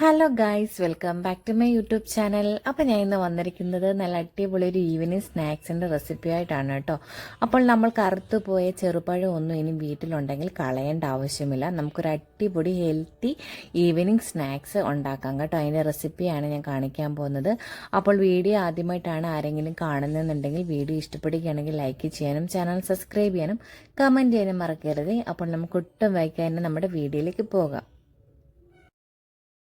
Hello guys welcome back to my YouTube channel അപ്പോൾ ഞാൻ ഇന്ന് വന്നിരിക്കുന്നത് നല്ല അടിപൊളി ഒരു ഈവനിങ് സ്നാക്സിന്റെ റെസിപ്പി ആയിട്ടാണ് കേട്ടോ. അപ്പോൾ നമ്മൾ കറുത്ത് പോയ ചെറുപഴം ഒന്നും ഇനി വീട്ടിലുണ്ടെങ്കിൽ കളയേണ്ട ആവശ്യമില്ല. നമുക്കൊരു അടിപൊളി ഹെൽത്തി ഈവനിങ് സ്നാക്സ് ഉണ്ടാക്കാം കേട്ടോ. അതിന്റെ റെസിപ്പിയാണ് ഞാൻ കാണിക്കാൻ പോകുന്നത്. അപ്പോൾ വീഡിയോ ആദ്യമായിട്ടാണ് ആരെങ്കിലും കാണുന്നതെന്നുണ്ടെങ്കിൽ വീഡിയോ ഇഷ്ടപ്പെടുകയാണെങ്കിൽ ലൈക്ക് ചെയ്യാനും ചാനൽ സബ്സ്ക്രൈബ് ചെയ്യാനും കമന്റ് ചെയ്യാനും മറക്കരുത്. അപ്പോൾ നമുക്ക് ഒട്ടും വൈകാതെ നമ്മുടെ വീഡിയോയിലേക്ക് പോകാം.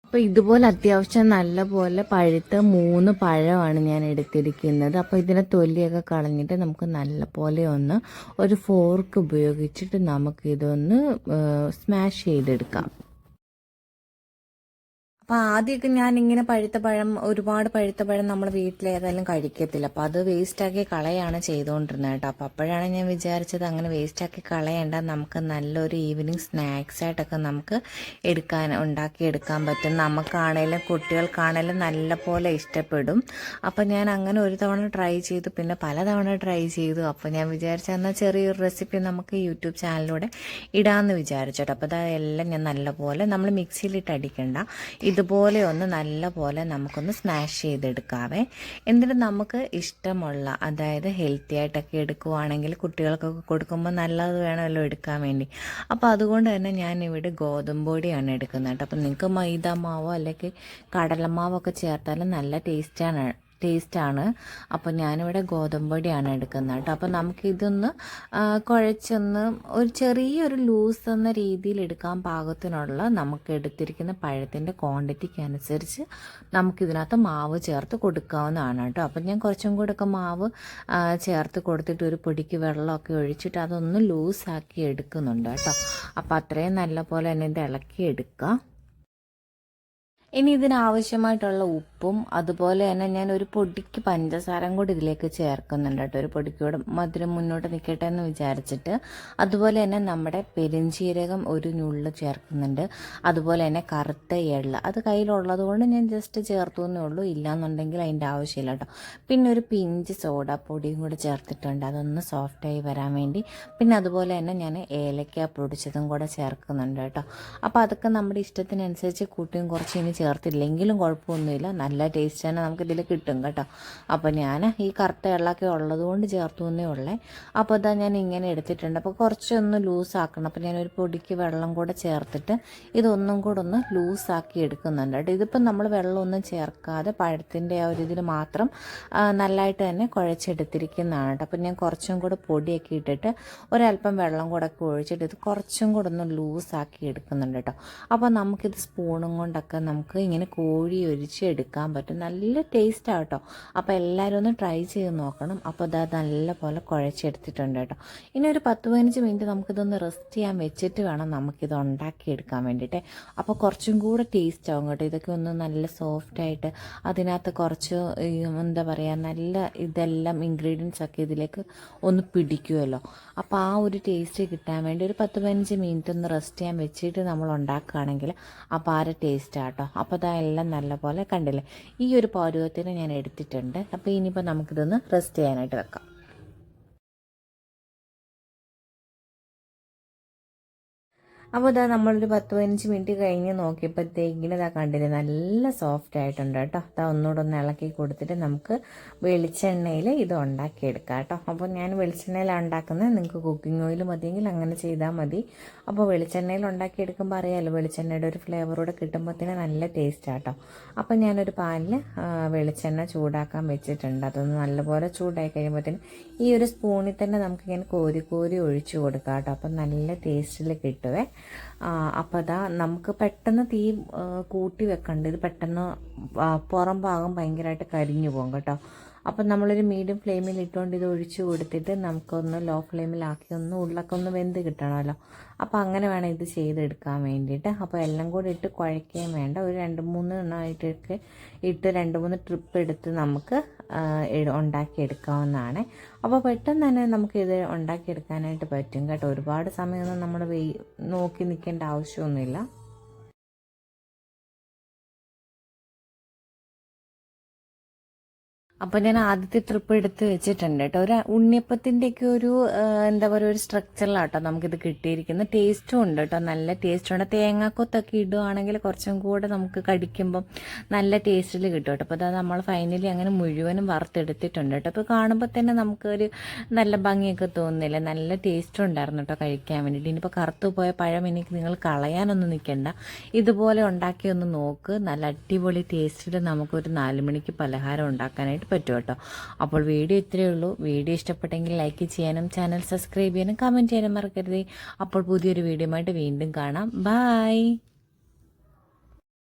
അപ്പോൾ ഇതുപോലെ അത്യാവശ്യം നല്ല പോലെ പഴുത്ത മൂന്ന് പഴമാണ് ഞാൻ എടുത്തിരിക്കുന്നത്. അപ്പോൾ ഇതിനെ തൊലിയൊക്കെ കളഞ്ഞിട്ട് നമുക്ക് നല്ല പോലെ ഒന്ന് ഒരു ഫോർക്ക് ഉപയോഗിച്ചിട്ട് നമുക്ക് ഇതൊന്ന് സ്മാഷ് ചെയ്തെടുക്കാം. അപ്പോൾ ആദ്യമൊക്കെ ഞാൻ ഇങ്ങനെ പഴുത്ത പഴം ഒരുപാട് പഴുത്ത പഴം നമ്മൾ വീട്ടിൽ ഏതായാലും കഴിക്കത്തില്ല. അപ്പോൾ അത് വേസ്റ്റ് ആക്കി കളയാണ് ചെയ്തുകൊണ്ടിരുന്നത് കേട്ടോ. അപ്പോൾ അപ്പോഴാണ് ഞാൻ വിചാരിച്ചത് അങ്ങനെ വേസ്റ്റ് ആക്കി കളയേണ്ട നമുക്ക് നല്ലൊരു ഈവനിങ് സ്നാക്സ് ആയിട്ടൊക്കെ നമുക്ക് എടുക്കാൻ ഉണ്ടാക്കി എടുക്കാൻ പറ്റും. നമുക്കാണേലും കുട്ടികൾക്കാണേലും നല്ല പോലെ ഇഷ്ടപ്പെടും. അപ്പോൾ ഞാൻ അങ്ങനെ ഒരു തവണ ട്രൈ ചെയ്തു പിന്നെ പലതവണ ട്രൈ ചെയ്തു. അപ്പോൾ ഞാൻ വിചാരിച്ച എന്നാൽ ചെറിയൊരു റെസിപ്പി നമുക്ക് യൂട്യൂബ് ചാനലിലൂടെ ഇടാമെന്ന് വിചാരിച്ചു കേട്ടോ. അപ്പോൾ അതെല്ലാം ഞാൻ നല്ലപോലെ നമ്മൾ മിക്സിയിലിട്ട് അടിക്കണ്ട. ഇതുപോലെ ഒന്ന് നല്ല പോലെ നമുക്കൊന്ന് സ്മാഷ് ചെയ്തെടുക്കാവേ. എന്നിട്ട് നമുക്ക് ഇഷ്ടമുള്ള അതായത് ഹെൽത്തി ആയിട്ടൊക്കെ എടുക്കുവാണെങ്കിൽ കുട്ടികൾക്കൊക്കെ കൊടുക്കുമ്പോൾ നല്ലത് വേണമല്ലോ എടുക്കാൻ വേണ്ടി. അപ്പോൾ അതുകൊണ്ട് തന്നെ ഞാൻ ഇവിടെ ഗോതമ്പൊടിയാണ് എടുക്കുന്നത് കേട്ടോ. അപ്പം നിങ്ങൾക്ക് മൈദ മാവോ അല്ലെങ്കിൽ കടലമാവോ ഒക്കെ ചേർത്താലും നല്ല ടേസ്റ്റാണ് ടേസ്റ്റാണ് അപ്പോൾ ഞാനിവിടെ ഗോതമ്പൊടിയാണ് എടുക്കുന്നത് കേട്ടോ. അപ്പോൾ നമുക്കിതൊന്ന് കുഴച്ചൊന്ന് ഒരു ചെറിയൊരു ലൂസ് എന്ന രീതിയിൽ എടുക്കാൻ പാകത്തിനുള്ള നമുക്ക് എടുത്തിരിക്കുന്ന പഴത്തിന്റെ ക്വാണ്ടിറ്റിക്ക് അനുസരിച്ച് നമുക്കിതിനകത്ത് മാവ് ചേർത്ത് കൊടുക്കാവുന്നതാണ് കേട്ടോ. അപ്പം ഞാൻ കുറച്ചും കൂടെ ഒക്കെ മാവ് ചേർത്ത് കൊടുത്തിട്ട് ഒരു പൊടിക്ക് വെള്ളമൊക്കെ ഒഴിച്ചിട്ട് അതൊന്ന് ലൂസാക്കി എടുക്കുന്നുണ്ട് കേട്ടോ. അപ്പോൾ അത്രയും നല്ല പോലെ തന്നെ ഇത് ഇളക്കി എടുക്കുക ഇനി ഇതിനാവശ്യമായിട്ടുള്ള ഉപ്പും അതുപോലെ തന്നെ ഞാൻ ഒരു പൊടിക്ക് പഞ്ചസാരം കൂടി ഇതിലേക്ക് ചേർക്കുന്നുണ്ട് കേട്ടോ. ഒരു പൊടിക്കൂടെ മധുരം മുന്നോട്ട് നിൽക്കട്ടെ എന്ന് വിചാരിച്ചിട്ട്. അതുപോലെ തന്നെ നമ്മുടെ പെരുംജീരകം ഒരു നുള്ള് ചേർക്കുന്നുണ്ട്. അതുപോലെ തന്നെ കറുത്ത എള്ള. അത് കയ്യിലുള്ളത് കൊണ്ട് ഞാൻ ജസ്റ്റ് ചേർത്തു എന്നേ ഉള്ളൂ. ഇല്ലാന്നുണ്ടെങ്കിൽ അതിന്റെ ആവശ്യമില്ല കേട്ടോ. പിന്നെ ഒരു പിഞ്ച് സോഡ പൊടിയും കൂടി ചേർത്തിട്ടുണ്ട്. അതൊന്ന് സോഫ്റ്റായി വരാൻ വേണ്ടി. പിന്നെ അതുപോലെ തന്നെ ഞാൻ ഏലക്ക പൊടിച്ചതും കൂടെ ചേർക്കുന്നുണ്ട് കേട്ടോ. അപ്പോൾ അതൊക്കെ നമ്മുടെ ഇഷ്ടത്തിനനുസരിച്ച് കൂട്ടിയും കുറച്ച് ഇനി ചേർത്തില്ലെങ്കിലും കുഴപ്പമൊന്നുമില്ല. നല്ല ടേസ്റ്റ് തന്നെ നമുക്കിതിൽ കിട്ടും കേട്ടോ. അപ്പോൾ ഞാൻ ഈ കറുത്ത വെള്ളമൊക്കെ ഉള്ളത് കൊണ്ട് ചേർത്തു എന്നേ ഉള്ളേ. അപ്പോൾ ഇതാ ഞാൻ ഇങ്ങനെ എടുത്തിട്ടുണ്ട്. അപ്പോൾ കുറച്ചൊന്ന് ലൂസാക്കണം അപ്പോൾ ഞാനൊരു പൊടിക്ക് വെള്ളം കൂടെ ചേർത്തിട്ട് ഇതൊന്നും കൂടെ ഒന്ന് ലൂസാക്കി എടുക്കുന്നുണ്ട് കേട്ടോ. ഇതിപ്പോൾ നമ്മൾ വെള്ളമൊന്നും ചേർക്കാതെ പഴത്തിന്റെ ആ ഒരു ഇതിൽ മാത്രം നല്ലതായിട്ട് തന്നെ കുഴച്ചെടുത്തിരിക്കുന്നതാണ് കേട്ടോ. അപ്പോൾ ഞാൻ കുറച്ചും കൂടെ പൊടിയൊക്കെ ഇട്ടിട്ട് ഒരല്പം വെള്ളം കൂടെ ഒക്കെ ഒഴിച്ചിട്ട് ഇത് കുറച്ചും കൂടെ ഒന്ന് ലൂസാക്കി എടുക്കുന്നുണ്ട് കേട്ടോ. അപ്പോൾ നമുക്കിത് സ്പൂണും കൊണ്ടൊക്കെ നമുക്ക് ഇങ്ങനെ കോഴി ഒരിച്ച് എടുക്കാൻ പറ്റും. നല്ല ടേസ്റ്റാണ് കേട്ടോ. അപ്പോൾ എല്ലാവരും ഒന്ന് ട്രൈ ചെയ്ത് നോക്കണം. അപ്പോൾ അത് നല്ല പോലെ കുഴച്ചെടുത്തിട്ടുണ്ട് കേട്ടോ. ഇനി ഒരു പത്ത് പതിനഞ്ച് മിനിറ്റ് നമുക്കിതൊന്ന് റെസ്റ്റ് ചെയ്യാൻ വെച്ചിട്ട് വേണം നമുക്കിത് ഉണ്ടാക്കിയെടുക്കാൻ വേണ്ടിയിട്ട്. അപ്പോൾ കുറച്ചും കൂടെ ടേസ്റ്റ് ആവും കേട്ടോ. ഇതൊക്കെ ഒന്ന് നല്ല സോഫ്റ്റ് ആയിട്ട് അതിനകത്ത് കുറച്ച് എന്താ പറയുക നല്ല ഇതെല്ലാം ഇൻഗ്രീഡിയൻസ് ഒക്കെ ഇതിലേക്ക് ഒന്ന് പിടിക്കുമല്ലോ അപ്പോൾ ആ ഒരു ടേസ്റ്റ് കിട്ടാൻ വേണ്ടി ഒരു പത്ത് പതിനഞ്ച് മിനിറ്റ് ഒന്ന് റെസ്റ്റ് ചെയ്യാൻ വെച്ചിട്ട് നമ്മൾ ഉണ്ടാക്കുകയാണെങ്കിൽ അപ്പോൾ ആ ഒരു ടേസ്റ്റ് ആട്ടോ അപ്പോൾ അതെല്ലാം നല്ലപോലെ കണ്ടില്ലേ? ഈ ഒരു പരുവത്തിന് ഞാൻ എടുത്തിട്ടുണ്ട്. അപ്പോൾ ഇനിയിപ്പോൾ നമുക്കിതൊന്ന് റെസ്റ്റ് ചെയ്യാനായിട്ട് വെക്കാം. അപ്പോൾ ഇതാ നമ്മളൊരു പത്ത് പതിനഞ്ച് മിനിറ്റ് കഴിഞ്ഞ് നോക്കിയപ്പോഴത്തേക്കിന് ഇതാ കണ്ടില്ലേ നല്ല സോഫ്റ്റ് ആയിട്ടുണ്ട് കേട്ടോ. അതാ ഒന്നുകൂടെ ഒന്ന് ഇളക്കി കൊടുത്തിട്ട് നമുക്ക് വെളിച്ചെണ്ണയിൽ ഇത് ഉണ്ടാക്കിയെടുക്കാം കേട്ടോ. അപ്പോൾ ഞാൻ വെളിച്ചെണ്ണയിലാണ് ഉണ്ടാക്കുന്നത്. നിങ്ങൾക്ക് കുക്കിംഗ് ഓയിൽ മതിയെങ്കിൽ അങ്ങനെ ചെയ്താൽ മതി. അപ്പോൾ വെളിച്ചെണ്ണയിൽ ഉണ്ടാക്കിയെടുക്കുമ്പോൾ അറിയാമല്ലോ വെളിച്ചെണ്ണയുടെ ഒരു ഫ്ലേവറൂടെ കിട്ടുമ്പോഴത്തേന് നല്ല ടേസ്റ്റ് ആട്ടോ അപ്പോൾ ഞാനൊരു പാനിൽ വെളിച്ചെണ്ണ ചൂടാക്കാൻ വെച്ചിട്ടുണ്ട്. അതൊന്ന് നല്ലപോലെ ചൂടായി കഴിയുമ്പോഴത്തേന് ഈ ഒരു സ്പൂണിൽ തന്നെ നമുക്കിങ്ങനെ കോരി കോരി ഒഴിച്ചു കൊടുക്കാം കേട്ടോ. അപ്പം നല്ല ടേസ്റ്റിൽ കിട്ടുവേ. അപ്പോൾ അതാ നമുക്ക് പെട്ടെന്ന് തീ കൂട്ടി വെക്കണ്ട. ഇത് പെട്ടെന്ന് പുറം ഭാഗം ഭയങ്കരമായിട്ട് കരിഞ്ഞു പോകും കേട്ടോ. അപ്പം നമ്മളൊരു മീഡിയം ഫ്ലെയിമിൽ ഇട്ടുകൊണ്ട് ഇത് ഒഴിച്ചു കൊടുത്തിട്ട് നമുക്കൊന്ന് ലോ ഫ്ലെയിമിലാക്കി ഒന്ന് ഉള്ളൊക്കെ ഒന്ന് വെന്ത് കിട്ടണമല്ലോ. അപ്പോൾ അങ്ങനെ വേണം ഇത് ചെയ്തെടുക്കാൻ വേണ്ടിയിട്ട്. അപ്പോൾ എല്ലാം കൂടി ഇട്ട് കുഴക്കുകയും വേണ്ട. ഒരു രണ്ട് മൂന്ന് എണ്ണമായിട്ടൊക്കെ ഇട്ട് രണ്ട് മൂന്ന് ട്രിപ്പ് എടുത്ത് നമുക്ക് ഉണ്ടാക്കിയെടുക്കാവുന്നതാണ്. അപ്പോൾ പെട്ടെന്ന് തന്നെ നമുക്കിത് ഉണ്ടാക്കിയെടുക്കാനായിട്ട് പറ്റും കേട്ടോ. ഒരുപാട് സമയമൊന്നും നമ്മൾ നോക്കി നിൽക്കേണ്ട ആവശ്യമൊന്നുമില്ല. അപ്പോൾ ഞാൻ ആദ്യത്തെ ട്രിപ്പ് എടുത്ത് വെച്ചിട്ടുണ്ട് കേട്ടോ ഒരു ഉണ്ണിയപ്പത്തിന്റെയൊക്കെ ഒരു എന്താ പറയുക ഒരു സ്ട്രക്ചറിലാട്ടോ നമുക്കിത് കിട്ടിയിരിക്കുന്നത്. ടേസ്റ്റും ഉണ്ട് കേട്ടോ നല്ല ടേസ്റ്റും ഉണ്ട്. തേങ്ങാക്കൊത്തൊക്കെ ഇടുവാണെങ്കിൽ കുറച്ചും കൂടെ നമുക്ക് കടിക്കുമ്പം നല്ല ടേസ്റ്റിൽ കിട്ടും കേട്ടോ അപ്പോൾ അത് നമ്മൾ ഫൈനലി അങ്ങനെ മുഴുവനും വറുത്തെടുത്തിട്ടുണ്ട് കേട്ടോ അപ്പോൾ കാണുമ്പോൾ തന്നെ നമുക്കൊരു നല്ല ഭംഗിയൊക്കെ തോന്നുന്നില്ല? നല്ല ടേസ്റ്റും ഉണ്ടായിരുന്നു കേട്ടോ കഴിക്കാൻ വേണ്ടിയിട്ട്. ഇനിയിപ്പോൾ കറുത്തു പോയ പഴം എനിക്ക് നിങ്ങൾ കളയാനൊന്നും നിൽക്കണ്ട ഇതുപോലെ ഉണ്ടാക്കി ഒന്ന് നോക്ക്. നല്ല അടിപൊളി ടേസ്റ്റിൽ നമുക്കൊരു നാല് മണിക്ക് പലഹാരം ഉണ്ടാക്കാനായിട്ട് പറ്റും കേട്ടോ. അപ്പോൾ വീഡിയോ ഇത്രയേ ഉള്ളൂ. വീഡിയോ ഇഷ്ടപ്പെട്ടെങ്കിൽ ലൈക്ക് ചെയ്യാനും ചാനൽ സബ്സ്ക്രൈബ് ചെയ്യാനും കമന്റ് ചെയ്യാനും മറക്കരുത്. അപ്പോൾ പുതിയൊരു വീഡിയോ ആയിട്ട് വീണ്ടും കാണാം. ബൈ